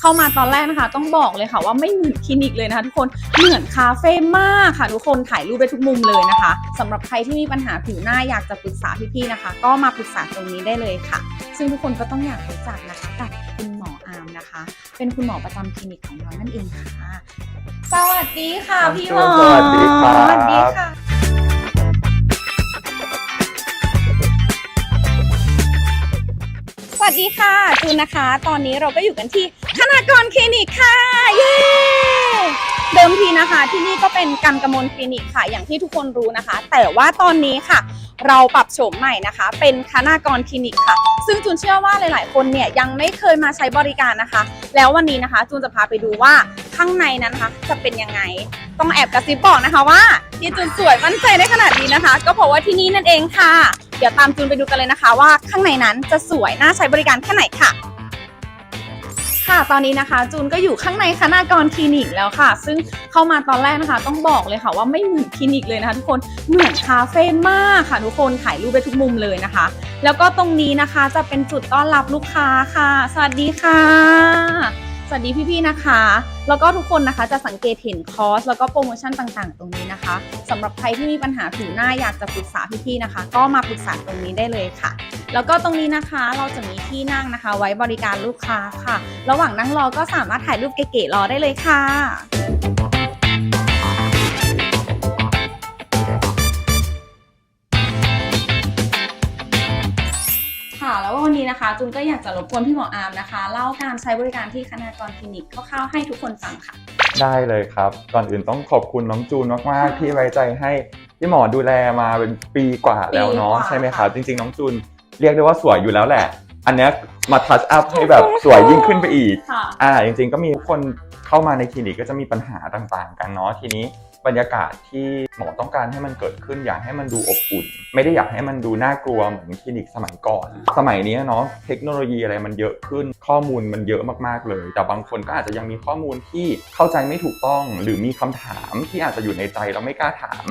เข้ามาตอนแรกนะคะ ต้องบอกเลยค่ะว่าไม่เหมือนคลินิกเลยนะคะ ทุกคนเหมือนคาเฟ่มากค่ะ ทุกคนถ่ายรูปได้ทุกมุมเลยนะคะสำหรับใครที่มีปัญหาผิวหน้าอยากจะปรึกษาพี่ๆนะคะ ก็มาปรึกษาตรงนี้ได้เลยค่ะ ซึ่งทุกคนก็ต้องอยากรู้จักนะคะกับคุณหมออาร์มนะคะ เป็นคุณหมอประจำคลินิกของเรานั่นเองค่ะ สวัสดีค่ะพี่หมอสวัสดีครับสวัสดีค่ะ วัสดีค่ะ จูนนะคะ ตอนนี้เราก็อยู่กันที่ธนากรคลินิกค่ะ เย้เดิมทีนะคะ ที่นี่ก็เป็นกันกมลคลินิกค่ะ อย่างที่ทุกคนรู้นะคะ แต่ว่าตอนนี้ค่ะ เราปรับโฉมใหม่นะคะ เป็นธนากรคลินิกค่ะ ซึ่งจูนเชื่อว่าหลาย ๆ คนเนี่ยยังไม่เคยมาใช้บริการนะคะ แล้ววันนี้นะคะ จูนจะพาไปดูว่า ข้างในนั้นนะคะ จะเป็นยังไง ต้องแอบกระซิบบอกนะคะว่าที่จูนสวยมั่นใจได้ขนาดนี้นะคะ ก็เพราะว่าที่นี่นั่นเองค่ะ เดี๋ยวตามจูนไปดูกันเลยนะคะ ว่าข้างในนั้นจะสวยน่าใช้บริการแค่ไหนค่ะค่ะตอนนี้นะคะ จูนก็อยู่ข้างในคณากรคลินิกแล้วค่ะ ซึ่งเข้ามาตอนแรกนะคะ ต้องบอกเลยค่ะว่าไม่เหมือนคลินิกเลยนะคะ ทุกคนเหมือนคาเฟ่มากค่ะ ทุกคนถ่ายรูปได้ทุกมุมเลยนะคะ แล้วก็ตรงนี้นะคะจะเป็นจุดต้อนรับลูกค้าค่ะ สวัสดีค่ะ สวัสดีพี่ๆนะคะ แล้วก็ทุกคนนะคะจะสังเกตเห็นคอร์สแล้วก็โปรโมชั่นต่างๆ ตรงนี้นะคะสำหรับใครที่มีปัญหาผิวหน้าอยากจะปรึกษาพี่ๆนะคะ ก็มาปรึกษาตรงนี้ได้เลยค่ะ แล้วก็ตรงนี้นะคะเราจะมีที่นั่งนะคะ ไว้บริการลูกค้าค่ะ ระหว่างนั่งรอก็สามารถถ่ายรูปเก๋ๆรอได้เลยค่ะ นนี้นะคะจูนก็อยากจะรบกวนพี่หมออาร์มนะคะเล่าการใช้บริการที่คณากรคลินิกคร่าวๆให้ทุกคนฟังค่ะ ได้เลยครับ ก่อนอื่นต้องขอบคุณน้องจูนมากๆที่ไว้ใจให้พี่หมอดูแลมาเป็นปีกว่าแล้วเนาะปีกว่า ใช่ไหมครับ จริงๆ น้องจูนเรียกได้ว่าสวยอยู่แล้วแหละ อันเนี้ยมาทัชอัพให้แบบสวยยิ่งขึ้นไปอีก ค่ะ อ่าจริงๆก็มีคนเข้ามาในคลินิกก็จะมีปัญหาต่างๆ กันเนาะทีนี้ บรรยากาศที่หมอต้องการให้มันเกิดขึ้นอยากให้มันดูอบอุ่น ไม่ได้อยากให้มันดูน่ากลัวเหมือนคลินิกสมัยก่อน สมัยนี้เนาะเทคโนโลยีอะไรมันเยอะขึ้นข้อมูลมันเยอะมากๆเลย แต่บางคนก็อาจจะยังมีข้อมูลที่เข้าใจไม่ถูกต้อง หรือมีคำถามที่อาจจะอยู่ในใจเราไม่กล้าถาม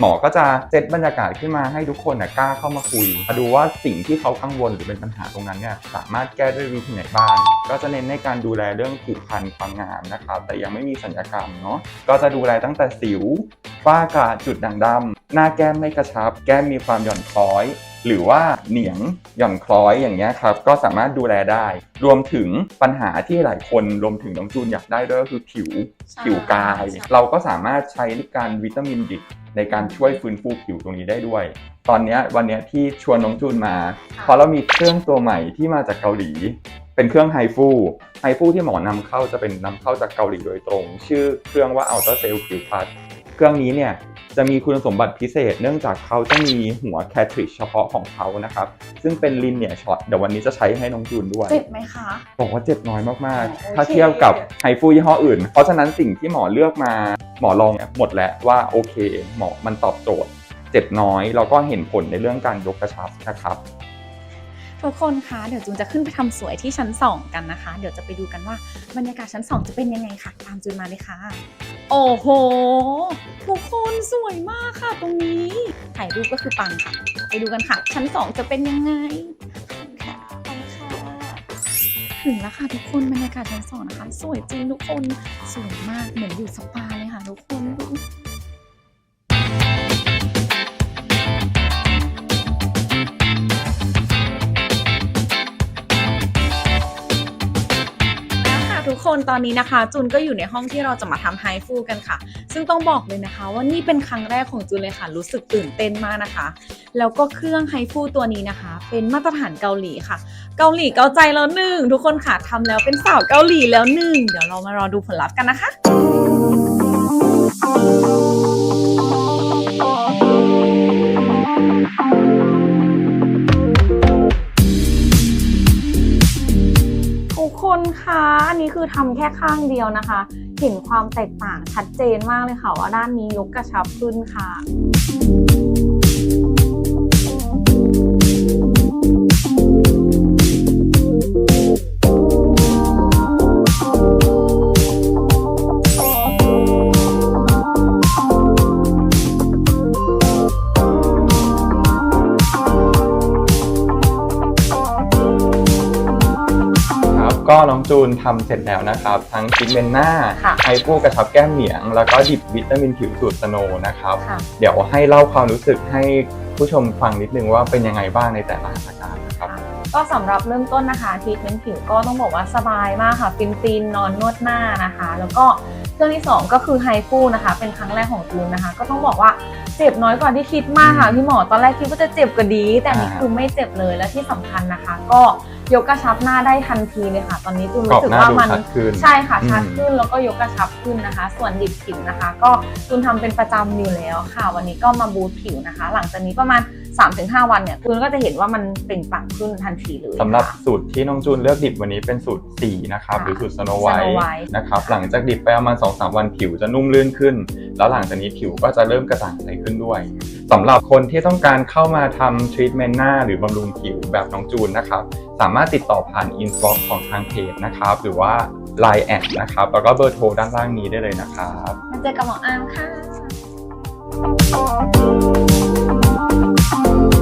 หมอก็จะเซตบรรยากาศขึ้นมาให้ทุกคนนะกล้าเข้ามาคุยมาดูว่าสิ่งที่เขากังวลหรือเป็นปัญหาตรงนั้นเนี่ยสามารถแก้ด้วยวิธีไหนบ้างก็จะเน้นในการดูแลเรื่องผิวพรรณความงามนะครับแต่ยังไม่มีสัญญกรรมเนาะก็จะดูแลตั้งแต่สิวฝ้ากระจุดด่างดำหน้าแก้มไม่กระชับ แก้มมีความหย่อนคล้อยหรือว่าเหนียงหย่อนคล้อยอย่างเงี้ยครับก็สามารถดูแลได้ รวมถึงปัญหาที่หลายคนรวมถึงน้องจูนอยากได้ด้วยก็คือผิวใช่ผิวกายใช่เราก็สามารถใช้การวิตามินดิในการช่วยฟื้นฟูผิวตรงนี้ได้ด้วย ตอนเนี้ยวันเนี้ยที่ชวนน้องจูนมา เพราะเรามีเครื่องตัวใหม่ที่มาจากเกาหลี เป็นเครื่องไฮฟูไฮฟูที่หมอนำเข้าจะเป็นนำเข้าจากเกาหลีโดยตรง ชื่อเครื่องว่า Ultra Cell Q Plus เครื่องนี้เนี่ย จะมีคุณสมบัติพิเศษ เนื่องจากเขาจะมีหัวแคทริชเฉพาะของเขานะครับ ซึ่งเป็นลินเนียช็อตเดี๋ยววันนี้จะใช้ให้น้องจูนด้วย เจ็บไหมคะ บอกว่าเจ็บน้อยมากโอเคๆถ้าเทียบกับไฮฟูยี่ห้ออื่น เพราะฉะนั้นสิ่งที่หมอเลือกมาหมอลองหมดแล้วว่าโอเคหมอมันตอบโจทย์ เจ็บน้อยแล้วก็เห็นผลในเรื่องการยกกระชับนะครับทุกคนคะเดี๋ยวจูนจะขึ้นไปทำสวยที่ชั้น 2 กันนะคะ เดี๋ยวจะไปดูกันว่าบรรยากาศชั้น 2 จะเป็นยังไงค่ะ ตามจูนมาเลยค่ะ โอ้โห ทุกคนสวยมากค่ะตรงนี้ ถ่ายรูปก็คือปังค่ะ ไปดูกันค่ะ ชั้น2จะเป็นยังไงค่ะไปค่ะถึงแล้วค่ะทุกคนบรรยากาศชั้นสองนะคะ สวยจริงทุกคน สวยมากเหมือนอยู่สปาเลยค่ะทุกคน ตอนนี้นะคะจุนก็อยู่ในห้องที่เราจะมาทำไฮฟูกันค่ะ ซึ่งต้องบอกเลยนะคะ ว่านี่เป็นครั้งแรกของจุนเลยค่ะ รู้สึกตื่นเต้นมากนะคะ แล้วก็เครื่องไฮฟูตัวนี้นะคะ เป็นมาตรฐานเกาหลีค่ะ เกาหลีเกาใจแล้วหนึ่งทุกคนค่ะทำแล้วเป็นสาวเกาหลีแล้วหนึ่งเดี๋ยวเรามารอดูผลลัพธ์กันนะคะทุก คนคะอันนี้คือทำแค่ข้างเดียวนะคะ เห็นความแตกต่างชัดเจนมากเลยค่ะว่าด้านนี้ยกกระชับขึ้นค่ะ ก็น้องจูนทำเสร็จแล้วนะครับ ทั้งทรีทเมนต์หน้าค่ะไฮฟูกระชับแก้มเหนียง แล้วก็ดิบวิตามินผิวสูตรสโนว์นะครับค่ะเดี๋ยวให้เล่าความรู้สึกให้ผู้ชมฟังนิดนึงว่าเป็นยังไงบ้างในแต่ละอาการนะครับก็สำหรับเริ่มต้นนะคะทรีทเมนต์ผิวก็ต้องบอกว่าสบายมากค่ะฟินฟินๆนอนนวดหน้านะคะ แล้วก็ เครื่องที่ 2 ก็คือไฮฟูนะคะ เป็นครั้งแรกของจูนนะคะ ก็ต้องบอกว่าเจ็บน้อยกว่าที่คิดมากค่ะพี่หมอตอนแรกคิดว่าจะเจ็บกว่าดี แต่อันนี่อ่าคือไม่เจ็บเลยและที่สำคัญนะคะ ก็ยกกระชับหน้าได้ทันทีเลยค่ะ ตอนนี้จูนกรอบรู้สึกหน้าว่าดูมันชัดขึ้นใช่ค่ะอืมชัดขึ้นแล้วก็ยกกระชับขึ้นนะคะ ส่วนดิบผิวนะคะ ก็จูนทำเป็นประจำอยู่แล้วค่ะ วันนี้ก็มาบูทผิวนะคะ หลังจากนี้ประมาณ 3-5 วันเนี่ยคุณก็จะเห็นว่ามันเปล่งปลั่งขึ้นทันทีเลยสำหรับค่ะสูตรที่น้องจูนเลือกดิบวันนี้เป็นสูตร4นะครับค่ะหรือสูตรสโนไว Snow ท์ White นะครับหลังจากดิบไปประมาณ2-3 วันผิวจะนุ่มลื่นขึ้น แล้วหลังจากนี้ผิวก็จะเริ่มกระจ่างใสขึ้นด้วยสำหรับคนที่ต้องการเข้ามาทำทรีทเมนต์หน้าหรือบำรุงผิวแบบน้องจูนนะครับสามารถติดต่อผ่านอินบ็อกของทางเพจนะครับหรือว่า Line แอดนะครับแล้วก็เบอร์โทรด้านล่างนี้ได้เลยนะครับมาเจอกับหมออามค่ะ Thank you.